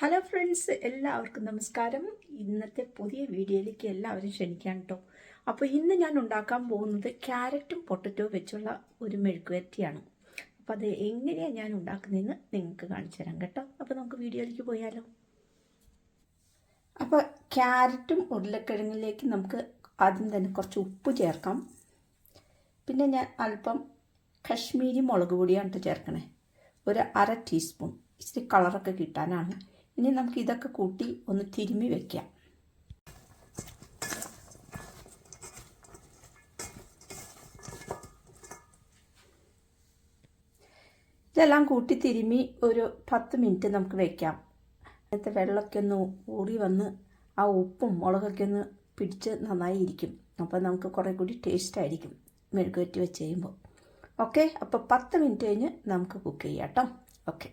Hello friends എല്ലാവർക്കും നമസ്കാരം. ഇന്നത്തെ പുതിയ വീഡിയോയിലേക്ക് എല്ലാവരും ക്ഷണിക്കാം കേട്ടോ അപ്പോൾ ഇന്ന് ഞാൻ ഉണ്ടാക്കാൻ പോകുന്നത് ക്യാരറ്റും പൊട്ടറ്റോ വെച്ചുള്ള ഒരു മെഴുക്കുവരട്ടിയാണ്. അപ്പോൾ അത് എങ്ങനെയാണ് ഞാൻ ഉണ്ടാക്കുന്നതെന്ന് നിങ്ങൾക്ക് കാണിച്ചു തരാം കേട്ടോ. അപ്പോൾ നമുക്ക് വീഡിയോയിലേക്ക് പോയാലോ. അപ്പോൾ ക്യാരറ്റും ഉരുളക്കിഴങ്ങിലേക്ക് നമുക്ക് ആദ്യം തന്നെ കുറച്ച് ഉപ്പ് ചേർക്കാം. പിന്നെ ഞാൻ അല്പം കശ്മീരി മുളക് പൊടിയാണ് ചേർക്കണേ. ഒരു അര ടീസ്പൂൺ ഇച്ചിരി കളറൊക്കെ കിട്ടാനാണ്. ഇനി നമുക്ക് ഇതൊക്കെ കൂട്ടി ഒന്ന് തിരുമ്മി വെക്കാം. ഇതെല്ലാം കൂട്ടി തിരുമ്മി ഒരു പത്ത് മിനിറ്റ് നമുക്ക് വെക്കാം. അങ്ങനത്തെ വെള്ളമൊക്കെ ഒന്ന് ഊറി വന്ന് ആ ഉപ്പും മുളകൊക്കെ ഒന്ന് പിടിച്ച് നന്നായി ഇരിക്കും. അപ്പോൾ നമുക്ക് കുറേ കൂടി ടേസ്റ്റ് ആയിരിക്കും മെഴുകുവറ്റി വെച്ച് കഴിയുമ്പോൾ. ഓക്കെ അപ്പോൾ പത്ത് മിനിറ്റ് കഴിഞ്ഞ് നമുക്ക് കുക്ക് ചെയ്യാം കേട്ടോ. ഓക്കെ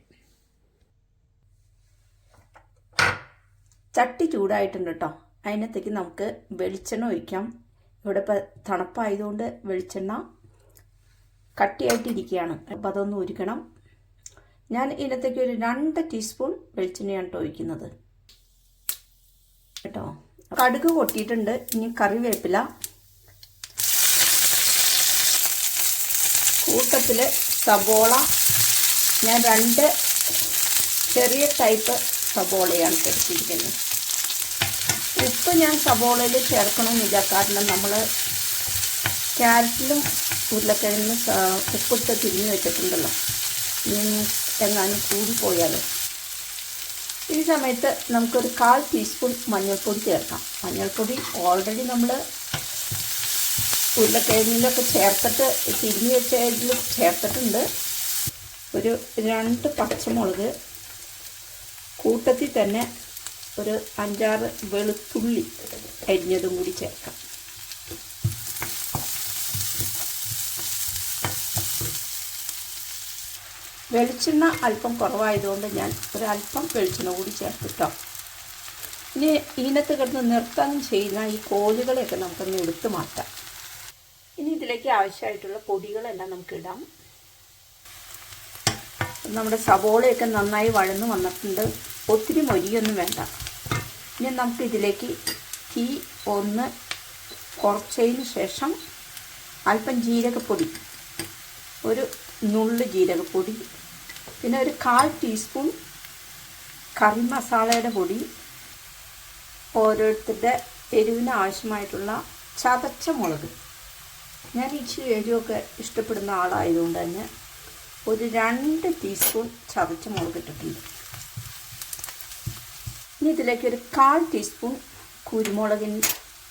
ചട്ടി ചൂടായിട്ടുണ്ട് കേട്ടോ അതിനകത്തേക്ക് നമുക്ക് വെളിച്ചെണ്ണ ഒഴിക്കാം. ഇവിടെ ഇപ്പം തണുപ്പായതുകൊണ്ട് വെളിച്ചെണ്ണ കട്ടിയായിട്ടിരിക്കുകയാണ്. അപ്പം അതൊന്ന് ഉരുക്കണം ഞാൻ ഇതിനകത്തേക്ക് ഒരു രണ്ട് ടീസ്പൂൺ വെളിച്ചെണ്ണയാണ് ഒഴിക്കുന്നത്. കേട്ടോ? കടുക് കൊട്ടിയിട്ടുണ്ട്. ഇനി കറിവേപ്പില. കൂട്ടത്തിൽ സബോള. ഞാൻ രണ്ട് ചെറിയ ടൈപ്പ് സബോളയാണ് എടുത്തിരിക്കുന്നത്. ഉപ്പ് ഞാൻ സവോളയിൽ ചേർക്കണമെന്നില്ല കാരണം നമ്മൾ ക്യാരറ്റിലും ഉരുളക്കിഴങ്ങും ഉപ്പിട്ട് തിരിഞ്ഞ് വെച്ചിട്ടുണ്ടല്ലോ. ഇനി എങ്ങാനും കൂടിപ്പോയാലോ ഈ സമയത്ത് നമുക്കൊരു കാൽ ടീസ്പൂൺ മഞ്ഞൾപ്പൊടി ചേർക്കാം. മഞ്ഞൾപ്പൊടി ഓൾറെഡി നമ്മൾ ഉരുളക്കിഴങ്ങിലൊക്കെ ചേർത്തിട്ട് തിരിഞ്ഞ് വെച്ചതിൽ ചേർത്തിട്ടുണ്ട്. ഒരു രണ്ട് പച്ചമുളക് കൂട്ടത്തിൽ തന്നെ ഒരു അഞ്ചാറ് വെളുത്തുള്ളി അരിഞ്ഞതും കൂടി ചേർക്കാം. വെളിച്ചെണ്ണ അല്പം കുറവായതുകൊണ്ട് ഞാൻ ഒരു അല്പം വെളിച്ചെണ്ണ കൂടി ചേർത്തിട്ടോ. ഇനി ഈനത്ത് കിടന്ന് നൃത്തം ചെയ്യുന്ന ഈ കോലുകളെയൊക്കെ നമുക്കൊന്ന് എടുത്തു മാറ്റാം. ഇനി ഇതിലേക്ക് ആവശ്യമായിട്ടുള്ള പൊടികളെല്ലാം നമുക്ക് ഇടാം. നമ്മുടെ സവോളയൊക്കെ നന്നായി വഴന്നു വന്നിട്ടുണ്ട്. ഒത്തിരി മൊരിയൊന്നും വേണ്ട. ഇനി നമുക്ക് ഇതിലേക്ക് തീ ഒന്ന് കുറച്ചതിന് ശേഷം അല്പം ജീരകപ്പൊടി ഒരു നുള്ള് ജീരകപ്പൊടി പിന്നെ ഒരു കാൽ ടീസ്പൂൺ കറി മസാലയുടെ പൊടി ഓരോരുത്തരുടെ എരിവിന് ആവശ്യമായിട്ടുള്ള ചതച്ച മുളക്. ഞാൻ ഇച്ചിരി എരിവൊക്കെ ഇഷ്ടപ്പെടുന്ന ആളായതുകൊണ്ട് തന്നെ ഒരു രണ്ട് ടീസ്പൂൺ ചതച്ച മുളക് ഇട്ടിട്ടുണ്ട്. ഇനി ഇതിലേക്ക് ഒരു കാൽ ടീസ്പൂൺ കുരുമുളകിൻ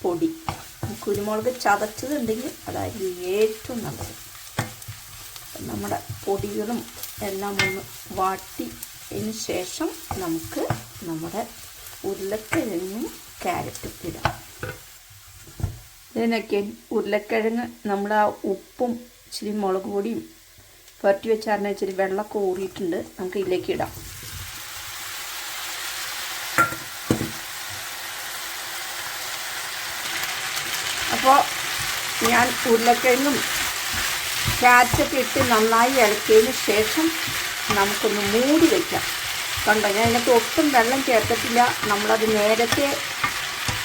പൊടി. കുരുമുളക് ചതച്ചതുണ്ടെങ്കിൽ അതായിരിക്കും ഏറ്റവും നല്ലത്. നമ്മുടെ പൊടികളും എല്ലാം ഒന്ന് വാട്ടിയതിന് ശേഷം നമുക്ക് നമ്മുടെ ഉരുളക്കിഴങ്ങും ക്യാരറ്റും ഇടാം. ഇതിനൊക്കെ ഉരുളക്കിഴങ്ങ് നമ്മൾ ആ ഉപ്പും ഇച്ചിരി മുളക് പൊടിയും പുരട്ടി വെച്ചാറിന് ഇച്ചിരി വെള്ളമൊക്കെ ഊറിയിട്ടുണ്ട്. നമുക്ക് ഇതിലേക്ക് ഇടാം. അപ്പോൾ ഞാൻ ഉരുളക്കിഴങ്ങും ക്യാരറ്റൊക്കെ ഇട്ട് നന്നായി ഇളക്കിയതിന് ശേഷം നമുക്കൊന്ന് മൂടി വയ്ക്കാം കണ്ടോ? ഞാൻ അതിനകത്ത് ഒട്ടും വെള്ളം ചേർത്തിട്ടില്ല. നമ്മളത് നേരത്തെ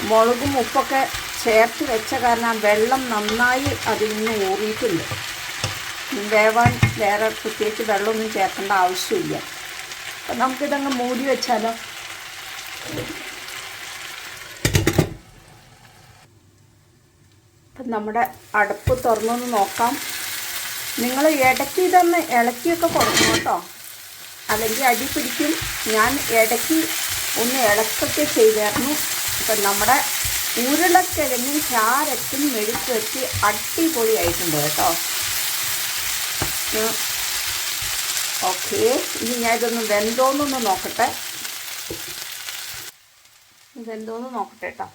മുളകും ഉപ്പൊക്കെ ചേർത്ത് വെച്ച കാരണം വെള്ളം നന്നായി അതിൽ നിന്ന് ഊറിയിട്ടുണ്ട് വേവാൻ വേറെ പ്രത്യേകിച്ച് വെള്ളമൊന്നും ചേർക്കേണ്ട ആവശ്യമില്ല. അപ്പം നമുക്കിതങ്ങ് മൂടി വെച്ചാലോ? അപ്പം നമ്മുടെ അടുപ്പ് തുറന്നൊന്ന് നോക്കാം. നിങ്ങൾ ഇടയ്ക്ക് ഇതൊന്ന് ഇളക്കിയൊക്കെ കൊടുക്കണം കേട്ടോ. അല്ലെങ്കിൽ അടി പിടിക്കും. ഞാൻ ഇടയ്ക്ക് ഒന്ന് ഇളക്കൊക്കെ ചെയ്തായിരുന്നു. അപ്പം നമ്മുടെ ഉരുളക്കിഴങ്ങും ക്യാരറ്റും മെഴുക്ക് വെച്ച് അടിപൊളിയായിട്ടുണ്ട് കേട്ടോ. ഓക്കെ. ഇനി ഞാൻ ഇതൊന്ന് വെന്തോന്നൊന്ന് നോക്കട്ടെ. വെന്തോന്ന് നോക്കട്ടെ കേട്ടോ.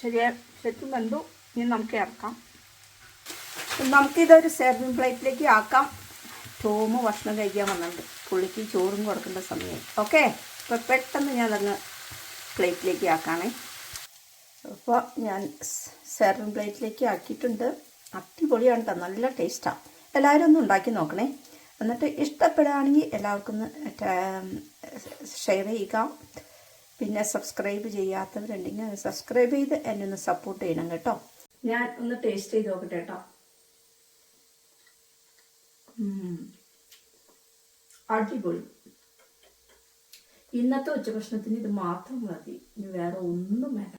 ശരിയാ ശരിക്കും വെന്തു ഇനി നമുക്ക് ഇറക്കാം. നമുക്കിതൊരു സെർവിങ് പ്ലേറ്റിലേക്ക് ആക്കാം. ടോമ് ഭക്ഷണം കഴിക്കാൻ വന്നിട്ടുണ്ട്. പുള്ളിക്ക് ചോറും കൊടുക്കേണ്ട സമയം ഓക്കെ? അപ്പോൾ പെട്ടെന്ന് ഞാനതങ്ങ് പ്ലേറ്റിലേക്ക് ആക്കാണേ. അപ്പോൾ ഞാൻ സെർവിങ് പ്ലേറ്റിലേക്ക് ആക്കിയിട്ടുണ്ട്. അടിപൊളിയാണ് കേട്ടോ നല്ല ടേസ്റ്റാണ് എല്ലാവരും ഒന്ന് ഉണ്ടാക്കി നോക്കണേ. എന്നിട്ട് ഇഷ്ടപ്പെടുകയാണെങ്കിൽ എല്ലാവർക്കും ഒന്ന് ഷെയർ ചെയ്യുക. പിന്നെ സബ്സ്ക്രൈബ് ചെയ്യാത്തവരുണ്ടെങ്കിൽ സബ്സ്ക്രൈബ് ചെയ്ത് എന്നെ ഒന്ന് സപ്പോർട്ട് ചെയ്യണം കേട്ടോ. ഞാൻ ഒന്ന് ടേസ്റ്റ് ചെയ്ത് നോക്കട്ടെ കേട്ടോ. അടിപൊളി. ഇന്നത്തെ ഉച്ചഭക്ഷണത്തിന് ഇത് മാത്രം മതി. ഇനി വേറെ ഒന്നും വേണ്ട.